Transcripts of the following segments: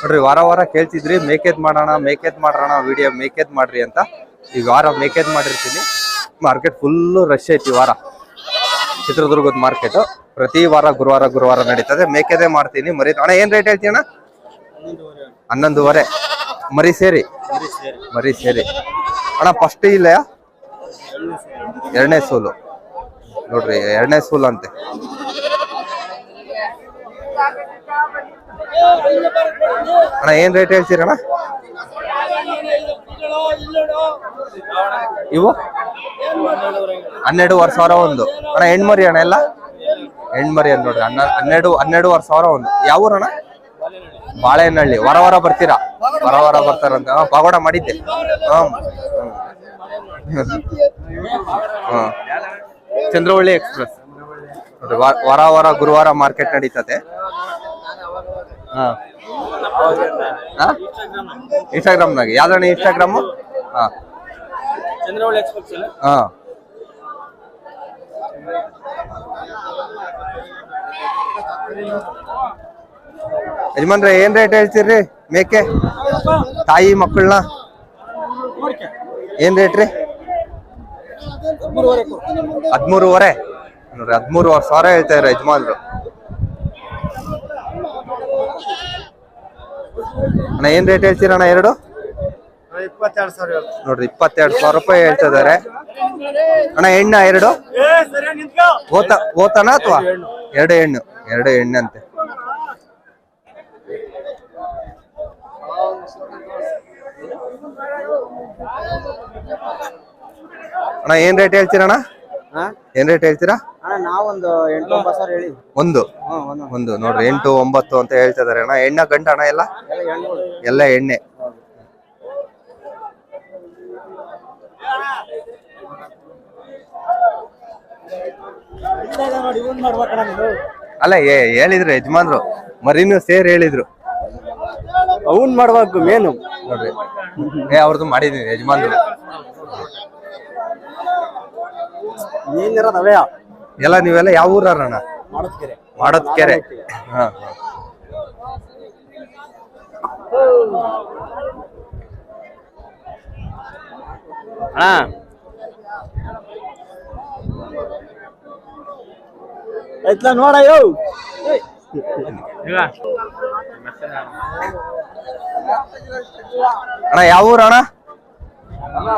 ನೋಡ್ರಿ, ವಾರ ವಾರ ಕೇಳ್ತಿದ್ರಿ, ಮೇಕೆದ್ ಮಾಡೋಣ ಮೇಕೆದ್ ಮಾಡೋಣ ವಿಡಿಯೋ ಮೇಕೆದ್ ಮಾಡ್ರಿ ಅಂತ. ಈ ವಾರ ಮೇಕೆದ್ ಮಾಡಿರ್ತೀನಿ. ಮಾರ್ಕೆಟ್ ಫುಲ್ಲು ರಶ್ ಐತಿ ವಾರ. ಚಿತ್ರದುರ್ಗದ ಮಾರ್ಕೆಟ್ ಪ್ರತಿ ವಾರ ಗುರುವಾರ ಗುರುವಾರ ನಡೀತದೆ. ಮೇಕೆದೆ ಮಾಡ್ತೀನಿ. ಮರಿ ಅಣ್ಣ, ಏನ್ ರೇಟ್ ಹೇಳ್ತೀಯ ಅಣ್ಣ ಹನ್ನೊಂದುವರೆ. ಮರಿ ಸೇರಿ? ಮರಿ ಸೇರಿ. ಅಣ್ಣ ಫಸ್ಟ್ ಇಲ್ಲ ಎರಡನೇ ಸೂಲು. ನೋಡ್ರಿ, ಎರಡನೇ ಸೋಲು ಅಂತೆ ಅಣ್ಣ, ಏನ್ ರೇಟ್ ಹೇಳ್ತೀರಣ್ಣ ಇವು? ಹನ್ನೆರಡುವರೆ ಸಾವಿರ ಒಂದು. ಅಣ್ಣ, ಹೆಣ್ಮರಿ ಅಣ್ಣ ಎಲ್ಲ? ಹೆಣ್ಮರಿ ಅಂತ ನೋಡ್ರಿ ಅಣ್ಣ ಹನ್ನೆರಡು ವರ್ಷ ಸಾವಿರ ಒಂದು. ಯಾವ ಊರಣ್ಣ? ಬಾಳೆಹಣ್ಣಳ್ಳಿ ವಾರ ವಾರ ಬರ್ತೀರಾ? ವಾರ ವಾರ ಬರ್ತಾರಂತ. ಪಗೋಡ ಮಾಡಿದ್ದೆ. ಹ್ಮ್. ಚಂದ್ರವಳ್ಳಿ ಎಕ್ಸ್ಪ್ರೆಸ್. ವರ ವರ ವಾರ ವಾರ ಗುರುವಾರ ಮಾರ್ಕೆಟ್ ನಡೀತದೆ. ಇನ್ಸ್ಟಾಗ್ರಾಮ್ನಾಗ ಯಾವ್ದಣ್ಣ ಇನ್ಸ್ಟಾಗ್ರಾಮ್ ಹಾ. ಹಾ. ಯಜಮಾನ್ರೆ ಏನ್ ರೇಟ್ ಹೇಳ್ತೀರಿ? ಮೇಕೆ? ತಾಯಿ ಮಕ್ಕಳನ್ನ? ಏನ್ ರೇಟ್ ರೀ? ಹದ್ಮೂರುವರೆ ಹದಿಮೂರುವರೆ? ಹದ್ಮೂರುವರೆ ಸಾವಿರ ಹೇಳ್ತಾ ಇದ್ದಾರೆ ಯಜಮಾನ್ರು. ಅಣ್ಣ ಏನ್ ರೇಟ್ ಹೇಳ್ತೀರಣ್ಣ ಎರಡು? ಇಪ್ಪತ್ತೆರಡು ಸಾವಿರ ನೋಡ್ರಿ ಇಪ್ಪತ್ತೆರಡು ಸಾವಿರ ರೂಪಾಯಿ ಹೇಳ್ತಾ ಇದಾರೆ ಅಣ್ಣ ಎಣ್ಣ ಎರಡು? ಓತ ಓತನ ಅಥವಾ? ಎರಡು ಹೆಣ್ಣು. ಎರಡು ಹೆಣ್ಣಂತೆ ಅಣ್ಣ ಏನ್ ರೇಟ್ ಹೇಳ್ತೀರಣ್ಣ ಏನ್ ರೇಟ್ ಹೇಳ್ತೀರಾ? ಅಣ್ಣ ನಾವೊಂದು ಎಂಟು ಒಂಬತ್ತು ಸಾವಿರ ಹೇಳಿ ಒಂದು? ಹ್ಮ್ ಒಂದು. ಒಂದು ನೋಡ್ರಿ ಎಂಟು ಒಂಬತ್ತು ಅಂತ ಹೇಳ್ತಾ ಇದಾರೆ ಅಣ್ಣ. ಎಣ್ಣೆ ಗಂಟ ಅಣ್ಣ ಎಲ್ಲ? ಎಲ್ಲ ಎಣ್ಣೆ. ಅಲ್ಲ ಏ- ಹೇಳಿದ್ರು ಯಜಮಾನ್ರು. ಮರಿನೂ ಸೇರ್ ಹೇಳಿದ್ರು. ಅವನ್ ಮಾಡ್ಬೇಕು ಮೇನು ನೋಡ್ರಿ. ಏ ಅವ್ರದ್ದು ಮಾಡಿದೀನಿ ಯಜಮಾನ್ರು. ಅವೇ. ಎಲ್ಲ ನೀವೆಲ್ಲ ಯಾವ ಊರಣ್ಣ ಅಣ್ಣ? ಮಾಡೋದ್ ಕೆರೆ ಹಾ. ಅಣ್ಣ. ನೋಡ ಯೋ. ಅಣ್ಣ ಯಾವ ಊರಣ್ಣ ಅಣ್ಣ?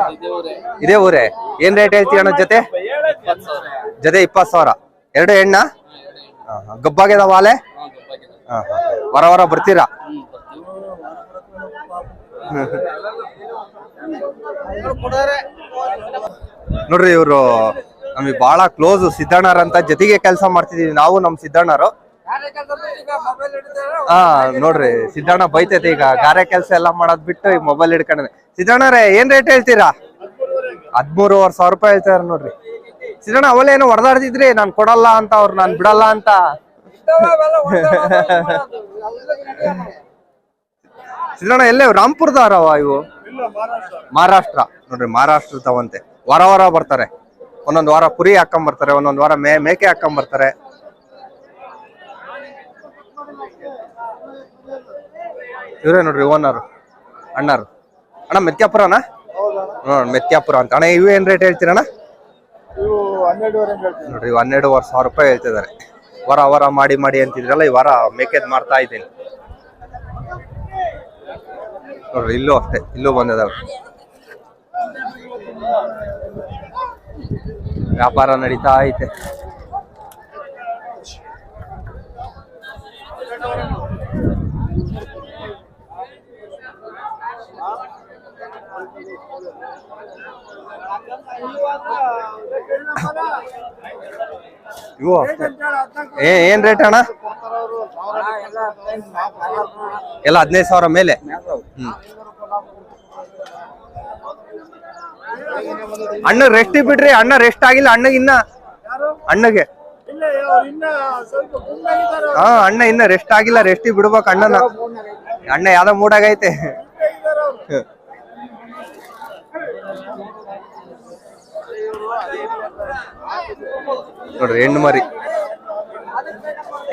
ಇದೇ ಊರೇ. ಏನ್ ರೇಟ್ ಹೇಳ್ತೀವಿ ಅಣ್ಣ ಜೊತೆ? ಜೊತೆ ಇಪ್ಪತ್ತು ಸಾವಿರ. ಎರಡು ಹೆಣ್ಣ. ಗಬ್ಬಾಗ್ಯದ ವಾಲೆ. ವಾರ ವಾರ ಬರ್ತೀರಾ? ನೋಡ್ರಿ, ಇವರು ನಮಗೆ ಬಹಳ ಕ್ಲೋಸ್ ಸಿದ್ದಣ್ಣರ್ ಅಂತ ಜೊತೆಗೆ ಕೆಲಸ ಮಾಡ್ತಿದೀವಿ. ನಾವು ನಮ್ ಸಿದ್ದಣ್ಣರು. ಹಾ, ನೋಡ್ರಿ, ಸಿದ್ದಣ್ಣ ಬೈತೈತೆ ಈಗ. ಗಾರೆ ಕೆಲಸ ಎಲ್ಲ ಮಾಡೋದ್ ಬಿಟ್ಟು ಈಗ ಮೊಬೈಲ್ ಹಿಡ್ಕೊಂಡೆ ಸಿದ್ದಣ್ಣರೇ, ಏನ್ ರೇಟ್ ಹೇಳ್ತೀರಾ? ಹದ್ಮೂರುವರೆ ಸಾವಿರ ರೂಪಾಯಿ ಹೇಳ್ತಾರ ನೋಡ್ರಿ. ಸಿದ್ದಣ್ಣ ಅವಲೇನೋ ಹೊಡೆದಾಡ್ತಿದ್ರಿ ನಾನ್ ಕೊಡಲ್ಲ ಅಂತ ಅವ್ರು ನಾನ್ ಬಿಡಲ್ಲ ಅಂತ. ಸಿದ್ದಣ್ಣ, ಎಲ್ಲೇ ರಾಮ್ಪುರದವರವ ಇವು? ಮಹಾರಾಷ್ಟ್ರ. ನೋಡ್ರಿ, ಮಹಾರಾಷ್ಟ್ರ ಮಹಾರಾಷ್ಟ್ರದವಂತೆ ವಾರ ವಾರ ಬರ್ತಾರೆ. ಒಂದೊಂದ್ ವಾರ ಕುರಿ ಹಾಕೊಂಡ್ ಬರ್ತಾರೆ ಒಂದೊಂದ್ ವಾರ ಮೇ ಮೇಕೆ ಹಾಕೊಂಡ್ ಬರ್ತಾರೆ ಇವರೇ ನೋಡ್ರಿ, ಓನರ್, ಅಣ್ಣರು. ಅಣ್ಣ ಮೆತ್ಯಾಪುರ ಹ್ಮ್ ಮೆತ್ಯಾಪುರ ಅಂತ. ಅಣ್ಣ ಇವೇನ್ ರೇಟ್ ಹೇಳ್ತೀರಣ್ಣ? ನೋಡ್ರಿ ಹನ್ನೆರಡುವರೆ ಸಾವಿರ ರೂಪಾಯಿ ಹೇಳ್ತಿದ್ದಾರೆ. ವರ ವರ, ಮಾಡಿ ಮಾಡಿ ಅಂತಿದ್ರಲ್ಲ, ಈ ವಾರ ಮೇಕೆದ್ ಮಾಡ್ತಾ ಇದ್ದೀನಿ. ನೋಡ್ರಿ, ಇಲ್ಲೂ ಅಷ್ಟೇ, ಇಲ್ಲೂ ಬಂದಿದಾವೆ ವ್ಯಾಪಾರ ನಡೀತಾ ಐತೆ. ಇವು ಏ, ಏನ್ ರೇಟ್ ಅಣ್ಣ? ಎಲ್ಲ ಹದಿನೈದು ಸಾವಿರ ಮೇಲೆ? ಅಣ್ಣ ರೆಸ್ಟ್ ಬಿಡ್ರಿ. ಅಣ್ಣ ರೆಸ್ಟ್ ಆಗಿಲ್ಲ. ಅಣ್ಣಗೆ ಇನ್ನ, ಅಣ್ಣಗೆ. ಹಾ, ಅಣ್ಣ ಇನ್ನ ರೆಸ್ಟ್ ಆಗಿಲ್ಲ. ರೆಸ್ಟ್ ಬಿಡ್ಬೇಕು ಅಣ್ಣನ. ಅಣ್ಣ ಯಾವ್ದೋ ಮೂಡಾಗೈತೆ ನೋಡ್ರಿ ಹೆಣ್ಣು ಮರಿ.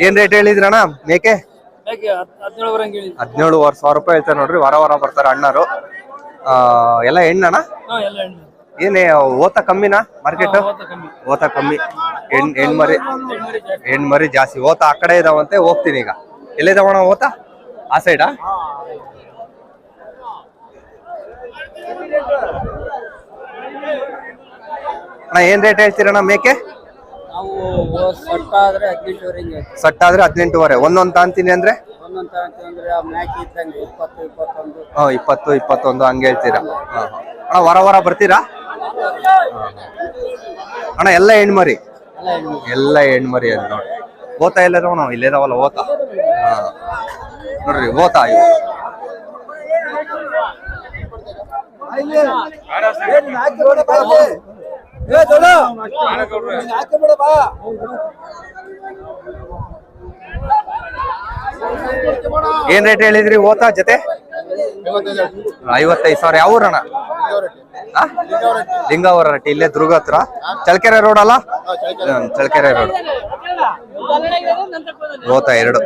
ಏನ್ ರೇಟ್ ಹೇಳಿದ್ರಣ್ಣ? ಮೇಕೆ? ಹದಿನೇಳು ಸಾವಿರ ರೂಪಾಯಿ ಹೇಳ್ತಾರೆ ನೋಡ್ರಿ ವಾರ ವಾರ ಬರ್ತಾರೆ ಅಣ್ಣರು ಆ, ಎಲ್ಲ ಹೆಣ್ಣಣ್ಣ? ಹಾ ಎಲ್ಲ ಹೆಣ್ಣು. ಏನೇ ಓತ ಕಮ್ಮಿನಾ ಮಾರ್ಕೆಟ್ ಕಮ್ಮಿ. ಓತ ಕಮ್ಮಿ. ಹೆಣ್ ಹೆಣ್ಮರಿ ಹೆಣ್ಮರಿ ಜಾಸ್ತಿ. ಓತ ಆ ಕಡೆ ಇದಾವಂತೆ ಹೋಗ್ತೀನಿ ಈಗ. ಎಲ್ಲಿದಾವಣ ಓತ? ಆ ಸೈಡಾ ಅಣ್ಣ ಏನ್ ರೇಟ್ ಹೇಳ್ತೀರಣ್ಣ ಮೇಕೆ? ನಾವು ಸೊಟ್ಟ ಆದ್ರೆ ಸಟ್ ಹದಿನೆಂಟುವರೆ. ಒಂದೊಂದ್ ತಾಂತೀನಿ ಅಂದ್ರೆ? ಒಂದೊಂದು ಅಂದ್ರೆ ಆ ಮ್ಯಾಚ್ ಇದ್ದಂಗೆ ಇಪ್ಪತ್ತು ಇಪ್ಪತ್ತೊಂದು. ಹಾ ಇಪ್ಪತ್ತು ಇಪ್ಪತ್ತೊಂದು ಹಂಗೆ ಹೇಳ್ತೀರಾ? ಹಾ. ಅಣ್ಣ ವಾರ ವಾರ ಬರ್ತೀರಾ. ಅಣ್ಣ ಎಲ್ಲ ಹೆಣ್ಮರಿ? ಎಲ್ಲ ಹೆಣ್ಮರಿ. ಅಂತ ನೋಡಿ. ಓತ ಎಲ್ಲರೂ? ನಾವು ಇಲ್ಲೇದಾವಲ್ಲ ಓತ? ಹಾ. ನೋಡ್ರಿ ಓತ ಇವು ಏನ್ ರೇಟ್ ಹೇಳಿದ್ರಿ ಓತ ಜೊತೆ? ಐವತ್ತೈದು ಸಾವಿರ. ಯಾವ ಊರಣ? ಲಿಂಗಾವರ ರಟ್ಟಿ, ಇಲ್ಲೇ ದುರ್ಗ ಹತ್ರ. ಚಳಕೆರೆ ರೋಡ್ ಅಲ್ಲ? ಚಳ್ಕೆರೆ ರೋಡ್. ಓತ ಎರಡು.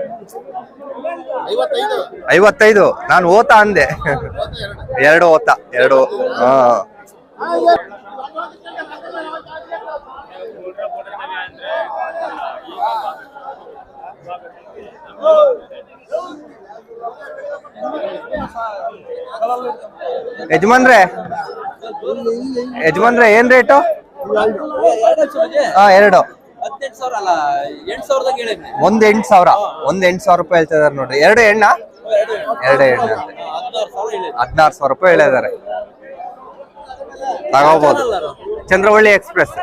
ಐವತ್ತೈದು. ನಾನು ಓತ ಅಂದೆ. ಎರಡು ಓತ ಎರಡು. ಹಾ. ಯಜಮಾನ್ರೆ? ಯಜಮಾನ್ರೆ, ಏನ್ ರೇಟು ಹಾ, ಎರಡು. ಒಂದ್ ಎಂಟು ಸಾವಿರ. ಒಂದ್ ಎಂಟ್ ಸಾವಿರ ರೂಪಾಯಿ ಹೇಳ್ತಾ ಇದಾರೆ ನೋಡ್ರಿ. ಎರಡು ಎಣ್ಣ? ಎರಡು ಎಣ್ಣೆ. ಹದಿನಾರು ಸಾವಿರ ರೂಪಾಯಿ ಹೇಳಿದಾರೆ ತಗೋಬಹುದು ಚಂದ್ರವಳ್ಳಿ ಎಕ್ಸ್ಪ್ರೆಸ್.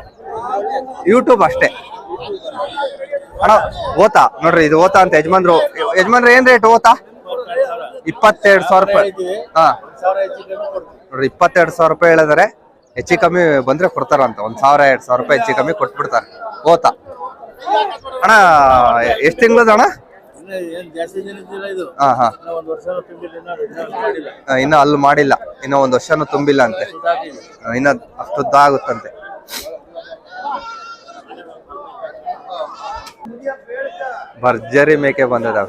ಯೂಟ್ಯೂಬ್ ಅಷ್ಟೇ. ಅಣ್ಣ, ಓತಾ? ನೋಡ್ರಿ, ಇದು ಓತಾ ಅಂತ ಯಜಮಾನ್ರು. ಯಜಮಾನ್ರು, ಏನ್ ರೇಟ್ ಓತಾ? ಇಪ್ಪತ್ತೆರಡು ಸಾವಿರ ರೂಪಾಯಿ. ಹಾ. ನೋಡ್ರಿ, ಇಪ್ಪತ್ತೆರಡು ಸಾವಿರ ರೂಪಾಯಿ ಹೇಳಿದಾರೆ. ಹೆಚ್ಚು ಕಮ್ಮಿ ಬಂದ್ರೆ ಕೊಡ್ತಾರಂತ ಒಂದ್ ಸಾವಿರ, ಎರಡ್ ಸಾವಿರ ರೂಪಾಯಿ ಹೆಚ್ಚು ಕಮ್ಮಿ ಕೊಟ್ಬಿಡ್ತಾರೆ. ಓತಾ? ಅಣ್ಣ, ಎಷ್ಟು ತಿಂಗಳದ ಅಣ್ಣ? ಹಾ ಇನ್ನ ಅಲ್ಲಿ ಮಾಡಿಲ್ಲ. ಇನ್ನ ಒಂದ್ ವರ್ಷನೂ ತುಂಬಿಲ್ಲ ಅಂತೆ. ಇನ್ನ ಅಷ್ಟುದ್ದ ಭರ್ಜರಿ ಮೇಕೆ ಬಂದದ.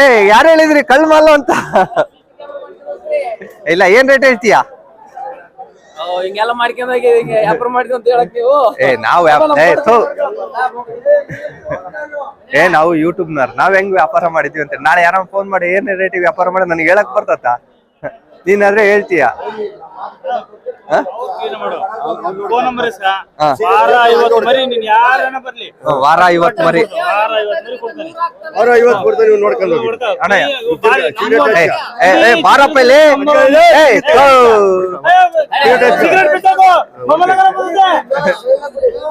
ಏ ಯಾರು ಹೇಳಿದ್ರಿ? ಕಳ್ ಮಾಲು ಅಂತ. ಇಲ್ಲ ಏನ್ ರೇಟ್ ಹೇಳ್ತೀಯಾ? ಹಿಂಗೆಲ್ಲ ವ್ಯಾಪಾರ ಮಾಡ್ಕೊಂತ ಹೇಳಕ್ ನೀವು? ಏ ನಾವ್ ಏ ಏ ನಾವು ಯೂಟ್ಯೂಬ್ ನರ್ ನಾವ್ ಹೆಂಗ್ ವ್ಯಾಪಾರ ಮಾಡಿದ್ವಿ ಅಂತ. ನಾಳೆ ಯಾರ ಫೋನ್ ಮಾಡಿ ಏನ್ ರೇಟ್ ವ್ಯಾಪಾರ ಮಾಡಿ ನನ್ಗೆ ಹೇಳಕ್ ಬರ್ತತ್ತ? ನೀನಾದ್ರೆ ಹೇಳ್ತೀಯಾ. ವಾರ ಐವತ್ ಮರಿ ವಾರ ಐವತ್ ಕೊಡ್ತಾರೆ. ನೀವು ನೋಡ್ಕೊಂಡು ಹೋಗಿ. ಅಣ್ಣ ಏ, ಏ, ಏ, ಬಾರಪ್ಪ ಇಲ್ಲಿ.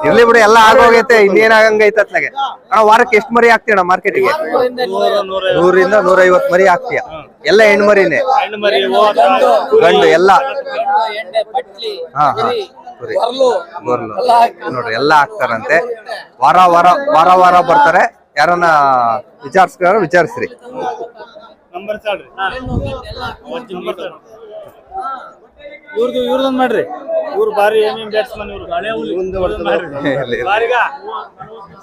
ಇರ್ಲಿ ಬಿಡು ಎಲ್ಲ ಆಗೋಗೈತೆ ಇನ್ನೇನ್ ಆಗಂಗೈತೆ ಅತ್ಲಾಗೆ. ಅಣ್ಣ ವಾರಕ್ಕೆ ಎಷ್ಟ್ ಮರಿ ಹಾಕ್ತೀಯಣ್ಣ ಮಾರ್ಕೆಟಿಗೆ? ನೂರ ನೂರ ನೂರಿಂದ ನೂರ ಐವತ್ ಮರಿ ಹಾಕ್ತೀಯ. ಎಲ್ಲ ಹೆಣ್ಮರಿನೇ ಗಂಡು ಎಲ್ಲ. ಹಾ ಹಾ ಕುರಿ, ಬರ್ಲು ನೋಡ್ರಿ ಎಲ್ಲ ಹಾಕ್ತಾರಂತೆ. ವಾರ ವಾರ ವಾರ ವಾರ ಬರ್ತಾರೆ. ಯಾರನ್ನ ವಿಚಾರಿಸ್ಕಾರ ವಿಚಾರಿಸ್ರಿ. ಇವ್ರದ್ದು ಇವ್ರದೊಂದ್ ಮಾಡ್ರಿ. ಇವ್ರು ಬಾರಿ ಏನೇನ್ ಬ್ಯಾಟ್ಸ್ಮನ್ ಇವ್ರು? ಹಳೆ ಇರ್ಲಿ. ಬಾರಿಗ.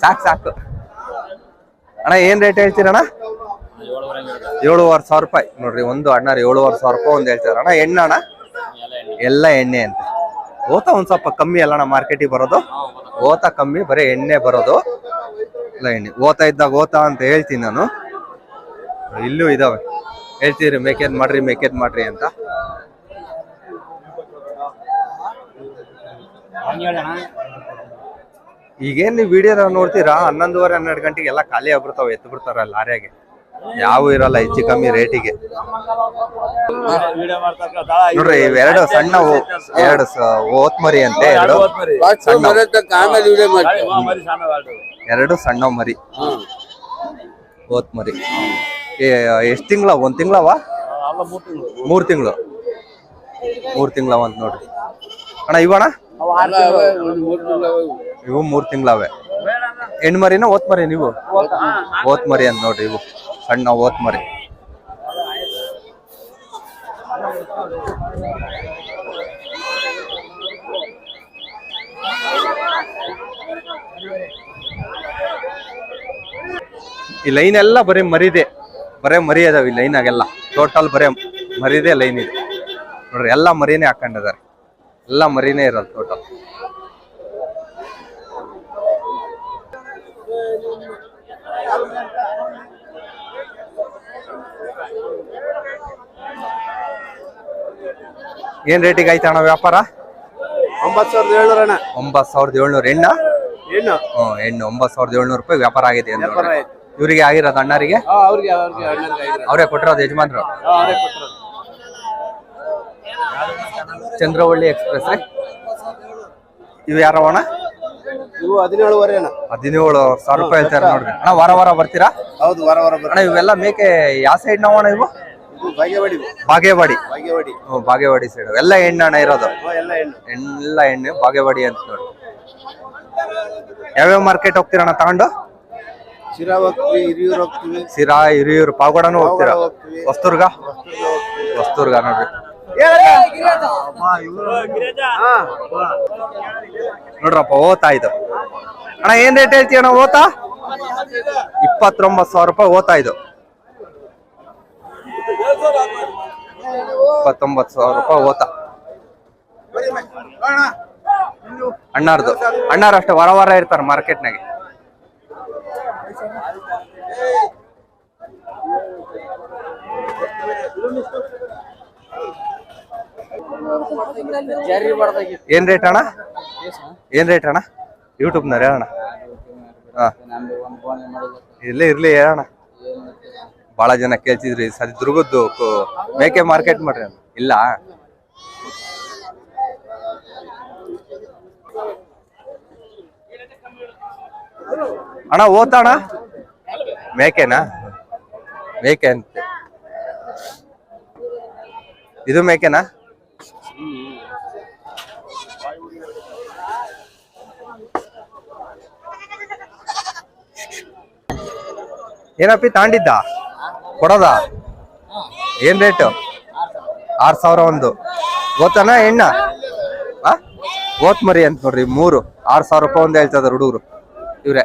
ಸಾಕು ಸಾಕು. ಅಣ್ಣ ಏನ್ ರೇಟ್ ಹೇಳ್ತೀರಣ್ಣ? ಏಳುವರೆ ಸಾವಿರ ರೂಪಾಯಿ. ನೋಡ್ರಿ ಒಂದು ಅಣ್ಣ ಏಳುವರೆ ಸಾವಿರ ರೂಪಾಯಿ ಒಂದು ಹೇಳ್ತಾರಣ್ಣ ಅಣ್ಣ ಎಣ್ಣೆ ಅಣ್ಣ? ಎಲ್ಲ ಎಣ್ಣೆ ಅಂತ. ಓತ ಒಂದ್ ಸ್ವಲ್ಪ ಕಮ್ಮಿ ಅಲ್ಲಣ್ಣ ಮಾರ್ಕೆಟಿಗೆ ಬರೋದು. ಓತ ಕಮ್ಮಿ, ಬರೀ ಎಣ್ಣೆ ಬರೋದು. ಎಲ್ಲ ಎಣ್ಣೆ. ಓತ ಇದ್ದಾಗ ಓತ ಅಂತ ಹೇಳ್ತೀನಿ ನಾನು. ಇಲ್ಲೂ ಇದಾವೆ. ಹೇಳ್ತೀರಿ ಮೇಕೆದ್ ಮಾಡ್ರಿ ಮೇಕೆದ್ ಮಾಡ್ರಿ ಅಂತ. ಈಗೇನ್ ನೀವು ವಿಡಿಯೋದಾಗ ನೋಡ್ತೀರಾ? ಹನ್ನೊಂದುವರೆ, ಹನ್ನೆರಡು ಗಂಟೆಗೆ ಎಲ್ಲ ಖಾಲಿ ಆಗ್ಬಿಡ್ತಾವೆ, ಎತ್ತು ಬಿಡ್ತಾರ ಲಾರಿಯಾಗೆ. ಯಾವ ಇರಲ್ಲ ಹೆಚ್ಚು ಕಮ್ಮಿ ರೇಟಿಗೆ. ನೋಡ್ರಿ ಇವೆರಡು ಸಣ್ಣ ಎರಡು ಓತ್ಮರಿ ಓತ್ ಮರಿ ಅಂತೆ ಎರಡು ಸಣ್ಣ ಎರಡು ಸಣ್ಣ ಮರಿ. ಓತ್ಮರಿ ಎಷ್ಟು ಎಷ್ಟ್ ತಿಂಗಳ ಒಂದ್ ತಿಂಗಳವ ಮೂರ್ ತಿಂಗಳು. ಮೂರ್ ತಿಂಗಳ. ಒಂದ್ ತಿಂಗಳವ ಅಂತ ನೋಡ್ರಿ. ಅಣ್ಣ ಇವಣ ಇವು. ಮೂರ್ ತಿಂಗಳವೆ ಹೆಣ್ಮರಿನ ಓತ್ಮರಿ ಓತ್ ಮರಿ ನೀವು ಓತ್ಮರಿ ಅಂತ ನೋಡ್ರಿ ಇವು. ಸಣ್ಣ ಓತ್ ಮರಿ ಈ ಲೈನ್ ಎಲ್ಲ ಬರೀ ಮರಿದೆ. ಬರೇ ಮರಿ ಅದಾವ ಈ ಲೈನಾಗೆಲ್ಲ ಟೋಟಲ್ ಬರೇ ಮರಿದೆ ಲೈನ್ ಇದೆ. ನೋಡ್ರಿ, ಎಲ್ಲ ಮರಿನೇ ಹಾಕೊಂಡಿದ್ದಾರೆ. ಎಲ್ಲ ಮರಿನೇ ಇರೋದು ಟೋಟಲ್ ಏನ್ ರೇಟಿಗೆ ಐತೆ ಅಣ್ಣ ವ್ಯಾಪಾರ? ಒಂಬತ್ತು ಸಾವಿರದ ಏಳ್ನೂರ ಅಣ್ಣ. ಒಂಬತ್ತು ಸಾವಿರದ ಏಳ್ನೂರ ಹೆಣ್ಣ? ಏನು ಹ್ಮ್ ಎಣ್ಣು ಒಂಬತ್ತು ಸಾವಿರದ ಏಳ್ನೂರು ರೂಪಾಯಿ ವ್ಯಾಪಾರ ಆಗಿದೆ ಅಂತ ವ್ಯಾಪಾರ ಆಯ್ತು. ಇವ್ರಿಗೆ ಆಗಿರೋದು ಅಣ್ಣರಿಗೆ? ಅವ್ರಿಗೆ ಅವ್ರಿಗೆ ಅಣ್ಣನ್ಗೆ ಐದು. ಅವರೇ ಕೊಟ್ಟಿರೋದು ಯಜಮಾನ್ರು? ಅವರೇ. ಚಂದ್ರವಳ್ಳಿ ಎಕ್ಸ್ಪ್ರೆಸ್ ಇವ್ ಇವು ಯಾರವಣ ಇವು ಹದಿನೇಳುವರೆ ಅಣ್ಣ ಹದಿನೇಳು ಸಾವಿರ ರೂಪಾಯಿ ಹೇಳ್ತಾರೆ ನೋಡ್ರಿ. ಅಣ್ಣ ವಾರ ವಾರ ಬರ್ತೀರಾ? ಹೌದು ವಾರ ವಾರ ಅಣ್ಣ ಇವೆಲ್ಲ ಮೇಕೆ ಯಾವ ಸೈಡ್ ಅಣ್ಣ ಇವು? ಬಾಗೇವಾಡಿ ಬಾಗೇವಾಡಿ. ಬಾಗೇವಾಡಿ. ಬಾಗೇವಾಡಿ ಸೈಡ್ ಎಲ್ಲ ಹೆಣ್ಣು ಅಣ್ಣ ಇರೋದು? ಎಲ್ಲ ಹೆಣ್ಣು. ಎಲ್ಲ ಹೆಣ್ಣು ಬಾಗೇವಾಡಿ ಅಂತ ನೋಡಿ. ಯಾವ್ಯಾವ ಮಾರ್ಕೆಟ್ ಹೋಗ್ತೀರಣ್ಣ ತಗೊಂಡು? ಶಿರಾ ಹೋಗ್ತೀವಿ ಹಿರಿಯೂರು ಹೋಗ್ತೀವಿ. ಸಿರಾ ಹಿರಿಯೂರು ಪಾವಗಡನು ಹೋಗ್ತೀರಾ. ಹೊಸ್ತುರ್ಗ ಹೊಸ್ತುರ್ಗ ನೋಡ್ರಿ. ನೋಡ್ರಪ್ಪ ಓತಾ ಇದು ಅಣ್ಣ ಏನ್ ರೇಟ್ ಹೇಳ್ತೀಯ ಅಣ್ಣ ಓತಾ? ಇಪ್ಪತ್ತೊಂಬತ್ತು ಸಾವಿರ ರೂಪಾಯಿ ಓತಾ ಇದು ಇಪ್ಪತ್ತೊಂಬತ್ತು ಸಾವಿರ ರೂಪಾಯಿ ಓತಾ. ಅಣ್ಣಾರ್ದು. ಅಣ್ಣಾರ ಅಷ್ಟೇ ವಾರ ವಾರ ಇರ್ತಾರೆ ಮಾರ್ಕೆಟ್ನಾಗೆ ಏನ್ ರೇಟ್ ಅಣ್ಣ? ಏನ್ ರೇಟ್ ಅಣ್ಣ? ಯೂಟ್ಯೂಬ್ನಾರ ಹೇಳಣ್ಣ ಹಾ. ಇಲ್ಲೇ ಇರ್ಲಿ ಹೇಳಣ್ಣ ಬಹಳ ಜನ ಕೇಳ್ತಿದ್ರಿ. ಸರಿ ದುರ್ಗದ್ದು ಮೇಕೆ ಮಾರ್ಕೆಟ್ ಮಾಡ್ರಿ ಇಲ್ಲ. ಅಣ್ಣ ಓದಣ ಮೇಕೆನಾ? ಮೇಕೆ ಅಂತ. ಇದು ಮೇಕೆನಾ? ಏನಪ್ಪಿ ತಾಂಡಿದ್ದ? ಕೊಡೋದ? ಏನ್ ರೇಟು? ಆರ್ ಸಾವಿರ ಒಂದು. ಗೊತ್ತಾನ ಎಣ್ಣ ಗೋತ್ಮರಿ ಅಂತ ನೋಡ್ರಿ ಮೂರು. ಆರ್ ಸಾವಿರ ರೂಪಾಯಿ ಒಂದು ಹೇಳ್ತದ ಹುಡುಗರು. ಇವ್ರೆ.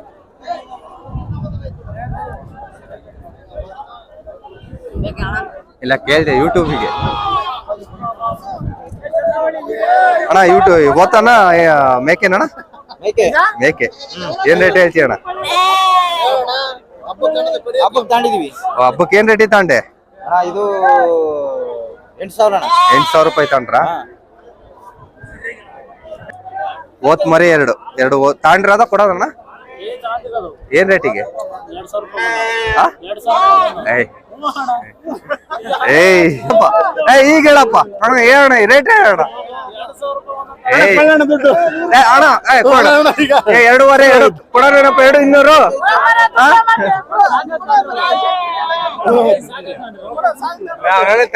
ಇಲ್ಲ ಕೇಳಿದೆ ಯೂಟ್ಯೂಬಿಗೆ ಅಣ್ಣ ಯೂಟ್ಯೂಬ್ ಓತಾನ ಮೇಕೆನಣ್ಣ? ಮೇಕೆ. ಏನ್ ರೇಟ್ ಹೇಳ್ತೀಯ ಅಣ್ಣ ಹಬ್ಬಕ್ಕೆ ಏನ್ ರೇಟ್ ತಾಂಡೆ? ಅಣ್ಣ ಇದು ಎಂಟು ಸಾವಿರ ಅಣ್ಣ. ಎಂಟ್ ಸಾವಿರ ರೂಪಾಯಿ ತಾಂಡ್ರ? ಓತ್ ಮರಿ ಎರಡು. ಎರಡು ತಾಂಡ್ರ ತಾಂಡ್ರದ ಕೊಡೋದಣ್ಣ? ಏನ್ ರೇಟಿಗೆ? ಆ? ಏಯ್ ಏ ಈಗ ಹೇಳಪ್ಪ. ಅಣ್ಣ ಹೇಳಣ್ಣ. ರೇಟ್ ಏಯ್ ಏ, ಅಣ್ಣ ಏ, ಕೊಡು. ಏ, ಎರಡೂವರೆ ಎರಡು. ಕೊಡೋಣಪ್ಪ ಎರಡು ಇನ್ನೂರು?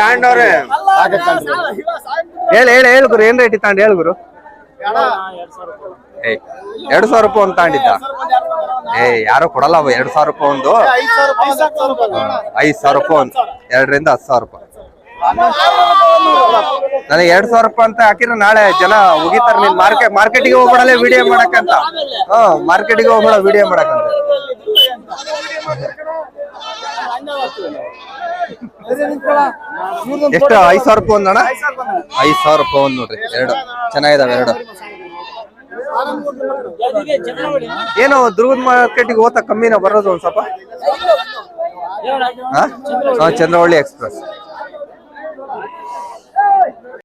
ತಾಂಡವ್ರೆ. ಹೇಳಿ ಹೇಳಿ ಹೇಳು ಗುರು ಏನ್ ರೇಟ್ ತಾಂಡ್? ಹೇಳು ಗುರು. ಏಯ್ ಎರಡು ಸಾವಿರ ರೂಪಾಯಿ ಒಂದು ತಾಂಡಿದ್ದ. ಏ ಯಾರು ಕೊಡಲ್ಲ ಅವ ಎರಡು ಸಾವಿರ ರೂಪಾಯಿ ಒಂದು. ಐದ್ ಸಾವಿರ ರೂಪಾಯಿ ಒಂದು ಎರಡರಿಂದ ಹತ್ತು ಸಾವಿರ ರೂಪಾಯಿ. ನನಗೆ ಎರಡ್ ಸಾವಿರ ರೂಪಾಯಿ ಅಂತ ಹಾಕಿದ್ರೆ ನಾಳೆ ಜನ ಹೋಗಿತಾರ ನೀನ್ ಮಾರ್ಕೆಟ್ ಮಾರ್ಕೆಟಿಗೆ ಹೋಗ್ಬಿಡಲ್ಲ ವಿಡಿಯೋ ಮಾಡಕ್ಕಂತ. ಹ ಮಾರ್ಕೆಟಿಗೆ ಹೋಗ್ಬಿಡ ವಿಡಿಯೋ ಮಾಡಕ್ಕಂತ. ಎಷ್ಟು ಐದ್ ಸಾವಿರ ರೂಪಾಯಿ ಒಂದಣ್ಣ ಐದ್ ಸಾವಿರ ರೂಪಾಯಿ ಒಂದ್ ನೋಡ್ರಿ ಎರಡು. ಚೆನ್ನಾಗಿದಾವೆ ಎರಡು. ಏನೋ ದುರ್ಗದ ಮಾರ್ಕೆಟಿಗೆ ಹೋತ ಕಮ್ಮಿನ ಬರೋದು ಒಂದ್ ಸ್ವಲ್ಪ. ಚಂದ್ರವಳ್ಳಿ ಎಕ್ಸ್ಪ್ರೆಸ್.